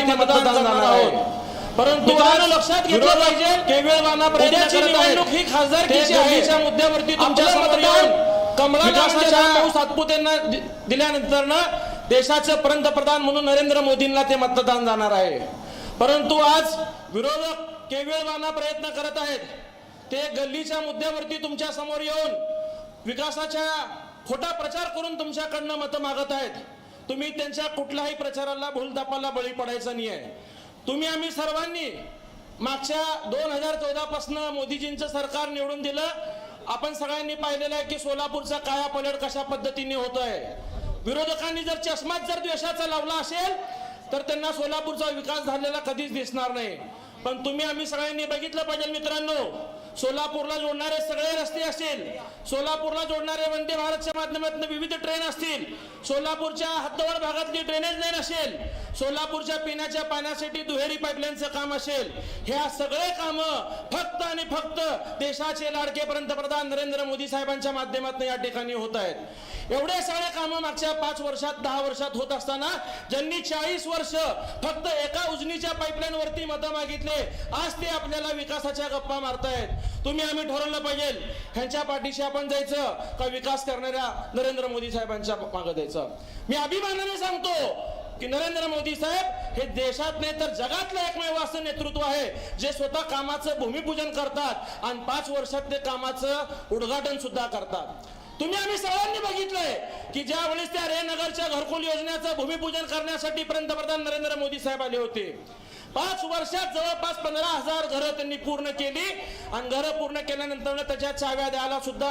गल्लीवरती ते मतदान जाणार आहोत. परंतु लक्षात घेतलं पाहिजे. प्रयत्न आहेत. निवडणूक ही. गल्लीच्या मुद्द्यावरती तुमच्या मतदान सातपुतेंना दि- दिल्यानंतर ना देशाचे पंतप्रधान म्हणून नरेंद्र मोदींना ते मतदान जाणार आहे. परंतु आज विरोधक केविळवाना प्रयत्न करत आहेत. ते गल्लीच्या मुद्द्यावरती तुमच्यासमोर येऊन विकासाच्या खोटा प्रचार करून तुमच्याकडनं मतं मागत आहेत. तुम्ही त्यांच्या कुठल्याही प्रचाराला भूलतापाला बळी पडायचं नाही आहे. तुम्ही आम्ही सर्वांनी मागच्या दोन हजार चौदापासून मोदीजींचं सरकार निवडून दिलं आपण सगळ्यांनी पाहिलेलं आहे की सोलापूरचा काया पलट कशा पद्धतीने होतोय. विरोधकांनी जर चष्मात जर द्वेषाचा लावला असेल तर त्यांना सोलापूरचा विकास झालेला कधीच दिसणार नाही. पण तुम्ही आम्ही सगळ्यांनी बघितलं पाहिजे मित्रांनो सोलापूरला जोडणारे सगळे रस्ते असतील. सोलापूरला जोडणारे वंदे भारतच्या माध्यमातून विविध ट्रेन असतील. सोलापूरच्या हद्दवड भागातली ड्रेनेज लाईन असेल. सोलापूरच्या पिण्याच्या पाण्यासाठी दुहेरी पाईपलाईनचं काम असेल. ह्या सगळे कामं फक्त आणि फक्त देशाचे लाडके पंतप्रधान नरेंद्र मोदी साहेबांच्या माध्यमातून या ठिकाणी होत आहेत. एवढे सगळे कामं मागच्या पाच वर्षात दहा वर्षात होत असताना ज्यांनी चाळीस वर्ष फक्त एका उजनीच्या पाईपलाईन वरती मतं मागितले आज ते आपल्याला विकासाच्या गप्पा मारतायत. तुम्ही आम्ही ठरवलं पाहिजे. ह्यांच्या पाठीशी आपण जायचं का विकास करणाऱ्या नरेंद्र मोदी साहेबांच्या मागं द्यायचं मी अभिमानाने सांगतो की नरेंद्र मोदी साहेब हे देशात नाही तर जगातलं एकमेव असं नेतृत्व आहे जे स्वतः कामाचं भूमिपूजन करतात आणि पाच वर्षात ते कामाचं उद्घाटन सुद्धा करतात. तुम्ही आम्ही सर्वांनी बघितलंय की ज्या वेळेस त्या रे नगरच्या घरकुल योजनेचं भूमिपूजन करण्यासाठी पंतप्रधान नरेंद्र मोदी साहेब आले होते पाच वर्षात जवळपास पंधरा हजार घरं त्यांनी पूर्ण केली. आणि घरं पूर्ण केल्यानंतर त्याच्या चाव्या द्यायला सुद्धा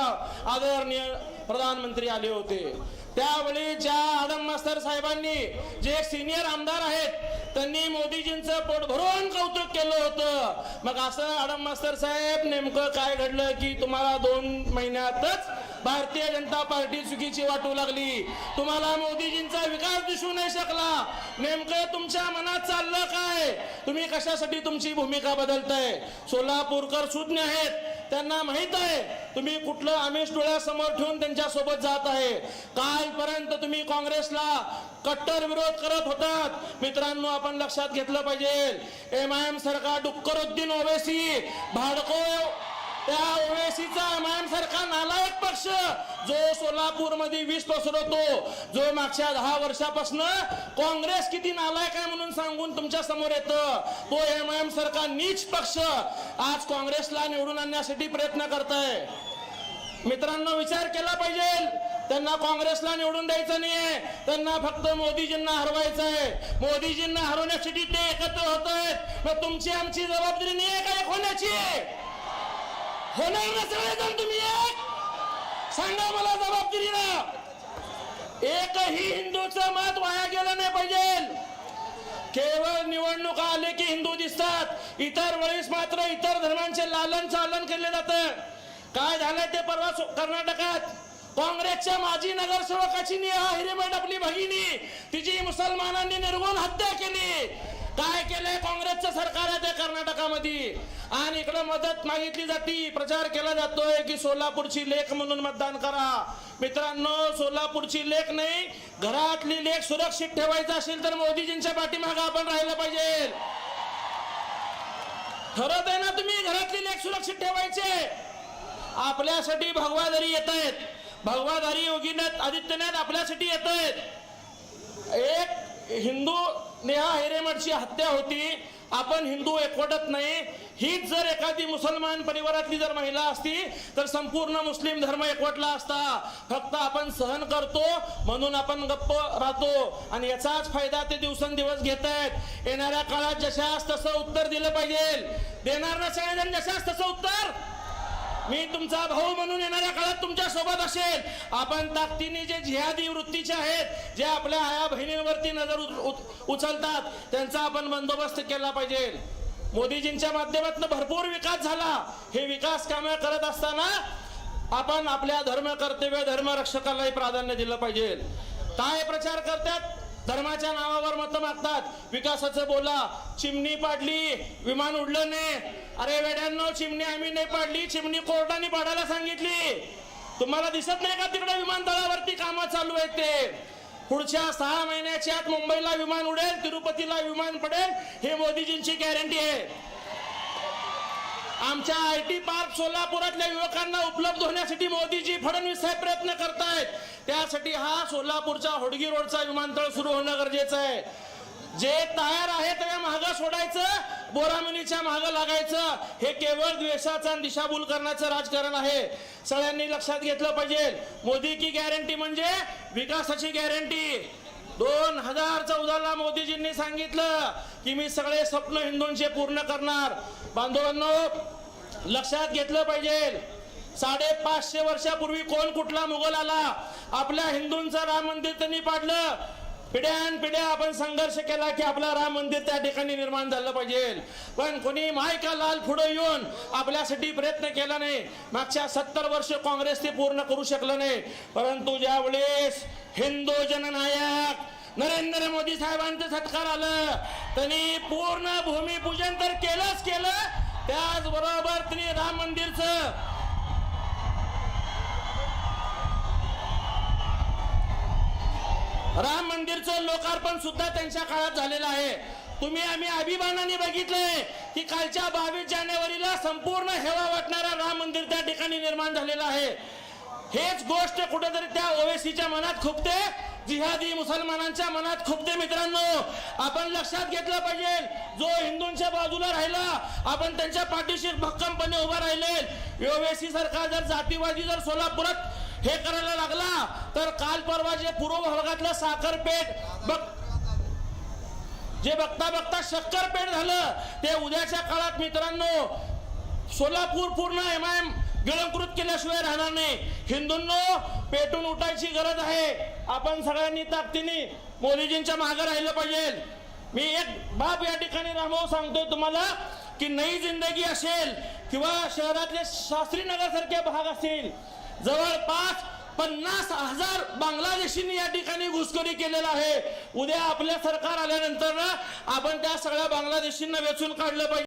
आदरणीय प्रधानमंत्री आले होते. त्यावेळी ज्या आदम मास्तर साहेबांनी जे सिनियर आमदार आहेत त्यांनी मोदीजींचं पोट भरून कौतुक केलं होतं. मग असं आडम मास्तर साहेब नेमकं काय घडलं की तुम्हाला दोन महिन्यातच भारतीय जनता पार्टी चुकीची वाटू लागली. तुम्हाला मोदीजींचा विकास दिसू नाही शकला. नेमकं तुमच्या मनात चाललं काय? तुम्ही कशासाठी तुमची भूमिका बदलताय? सोलापूरकर सुज्ञ आहेत. त्यांना माहीत आहे तुम्ही कुठलं आमिष डोळ्यासमोर ठेवून त्यांच्यासोबत जात आहे. कालपर्यंत तुम्ही काँग्रेसला कट्टर विरोध करत होतात. मित्रांनो आपण लक्षात घेतलं पाहिजे. एम आय एम सरकार डुक्करुद्दीन ओवेसी भाडको त्या ओवेसीचा एम सारखा नालायक पक्ष जो सोलापूरमध्ये विष पसरवतो जो मागच्या दहा वर्षापासून काँग्रेस किती नालायक आहे म्हणून सांगून तुमच्यासमोर येतं तो एम आय एम सारखा नीच पक्ष आज काँग्रेसला निवडून आणण्यासाठी प्रयत्न करत आहे मित्रांनो विचार केला पाहिजे. त्यांना काँग्रेसला निवडून द्यायचं नाहीये. त्यांना फक्त मोदीजींना हरवायचं आहे मोदीजींना हरवण्यासाठी ते एकत्र होत आहेत मग तुमची आमची जबाबदारी नाही आहे काय खोण्याची होण्याची? होणार ना सगळेजण तुम्ही एक सांगा मला जबाबदारी एकही हिंदूचं मत वाया गेलं नाही पाहिजे. केवळ निवडणुका आले की हिंदू दिसतात. इतर वेळेस मात्र इतर धर्मांचे लालन चालन केले जातं. काय झालंय ते परवा कर्नाटकात? काँग्रेसच्या माजी नगरसेवकाची नेहा हिरेमठ आपली भगिनी तिची मुसलमानांनी निर्गुण हत्या केली. काय केलंय काँग्रेसचं सरकार आहे त्या कर्नाटकामध्ये? आणि इकडे मदत मागितली जाती. प्रचार केला जातोय की सोलापूरची लेख म्हणून मतदान करा. मित्रांनो सोलापूरची लेख नाही घरातली लेख सुरक्षित ठेवायचं असेल तर मोदीजींच्या पाठीमागे आपण राहिलं पाहिजे. खरंच आहे ना तुम्ही घरातली लेख सुरक्षित ठेवायचे. आपल्यासाठी भगवादारी येत आहेत. भगवादारी योगीनाथ आदित्यनाथ आपल्यासाठी येत आहेत. एक हिंदू नेहा हिरेमठची हत्या होती. आपण हिंदू एकवटत नाही. हीच जर एखादी मुसलमान परिवारातली जर महिला असती तर संपूर्ण मुस्लिम धर्म एकवटला असता. फक्त आपण सहन करतो म्हणून आपण गप्प राहतो. आणि याचाच फायदा ते दिवसेंदिवस घेत आहेत येणाऱ्या काळात जशास तसं उत्तर दिलं पाहिजे. देणार नसेल जशास तसं उत्तर मी तुमचा भाऊ म्हणून येणाऱ्या काळात तुमच्यासोबत असेल. आपण ताकदीने जे जिहादी वृत्तीचे आहेत जे आपल्या आया बहिणींवरती नजर उच- उचलतात त्यांचा आपण बंदोबस्त केला पाहिजे. मोदीजींच्या माध्यमातून भरपूर विकास झाला. हे विकास कामे करत असताना आपण आपल्या धर्म कर्तव्य धर्मरक्षकालाही प्राधान्य दिलं पाहिजे. काय प्रचार करतात? धर्माच्या नावावर मत मागतात. विकासाचं बोला. चिमणी पाडली विमान उडलं नाही. अरे वेड्यांनो चिमणी आम्ही नाही पाडली. चिमणी कोर्टाने पाडायला सांगितली. तुम्हाला दिसत नाही का तिकडे विमानतळावरती कामं चालू आहेत ते? पुढच्या सहा महिन्याच्या आत मुंबईला विमान उडेल तिरुपतीला विमान पडेल. हे मोदीजींची गॅरंटी आहे. आमच्या आय टी पार्क सोलापुरातल्या युवकांना उपलब्ध होण्यासाठी मोदीजी फडणवीस साहेब प्रयत्न करतायत. त्यासाठी हा सोलापूरचा होडगी रोडचा विमानतळ सुरू होणं गरजेचं आहे. जे तयार आहे त्या महाग सोडायचं बोरामिनीच्या महाग लागायचं. हे केवळ द्वेषाचा दिशाभूल करण्याचं राजकारण आहे. सगळ्यांनी लक्षात घेतलं पाहिजे. मोदी की गॅरंटी म्हणजे विकासाची गॅरंटी. दोन हजार चौदाला मोदीजींनी सांगितलं की मी सगळे स्वप्न हिंदूंचे पूर्ण करणार. बांधवांनो लक्षात घेतलं पाहिजे. साडेपाचशे वर्षापूर्वी कोण कुठला मुघल आला? आपल्या हिंदूंचं राम मंदिर त्यांनी पाडलं. पिढ्यान पिढ्या आपण संघर्ष केला की आपला राम मंदिर त्या ठिकाणी निर्माण झालं पाहिजे. पण कोणी मायका लाल पुढे येऊन आपल्यासाठी प्रयत्न केला नाही. मागच्या सत्तर वर्ष काँग्रेस ते पूर्ण करू शकलं नाही. परंतु ज्यावेळेस हिंदू जननायक नरेंद्र मोदी साहेबांचं सत्कार आलं. त्यांनी पूर्ण भूमिपूजन तर केलंच केलं. त्याचबरोबर त्यांनी राम मंदिरचं राम मंदिरचं लोकार्पण सुद्धा त्यांच्या काळात झालेलं आहे. तुम्ही आम्ही अभिमानाने बघितलंय की कालच्या बावीस जानेवारीला संपूर्ण हेवा वाटणारा राम मंदिर त्या ठिकाणी निर्माण झालेलं आहे. हेच गोष्ट कुठेतरी त्या ओवेसीच्या मनात खुपते. जिहादी मुसलमानांच्या मनात खुपते मित्रांनो. आपण लक्षात घेतलं पाहिजे जो हिंदूंच्या बाजूला राहिला आपण त्यांच्या पाठीशी भक्कमपणे उभा राहिले. ओवेसी सरकार जर जातीवादी जर सोलापुरात हे करायला लागला तर काल परवा जे पूर्व भागातलं साखरपेठ बघ जे बघता बघता शक्करपेठ झालं ते उद्याच्या काळात मित्रांनो सोलापूर पूर्ण एम आय एम गिळंकृत केल्याशिवाय राहणार नाही. हिंदूंनो पेटून उठायची गरज आहे. आपण सगळ्यांनी ताकदीने मोदीजींच्या मागे राहिलं पाहिजे. मी एक बाब या ठिकाणी रामभाऊ सांगतोय तुम्हाला की नई जिंदगी असेल किंवा शहरातले शास्त्री नगरसारखे भाग असतील जवळपास पन्नास हजार बांगलादेशींनी या ठिकाणी घुसखोरी केलेला आहे. उद्या आपल्या सरकार आल्यानंतर आपण त्या सगळ्या बांगलादेशींना वेचून काढलं पाहिजे.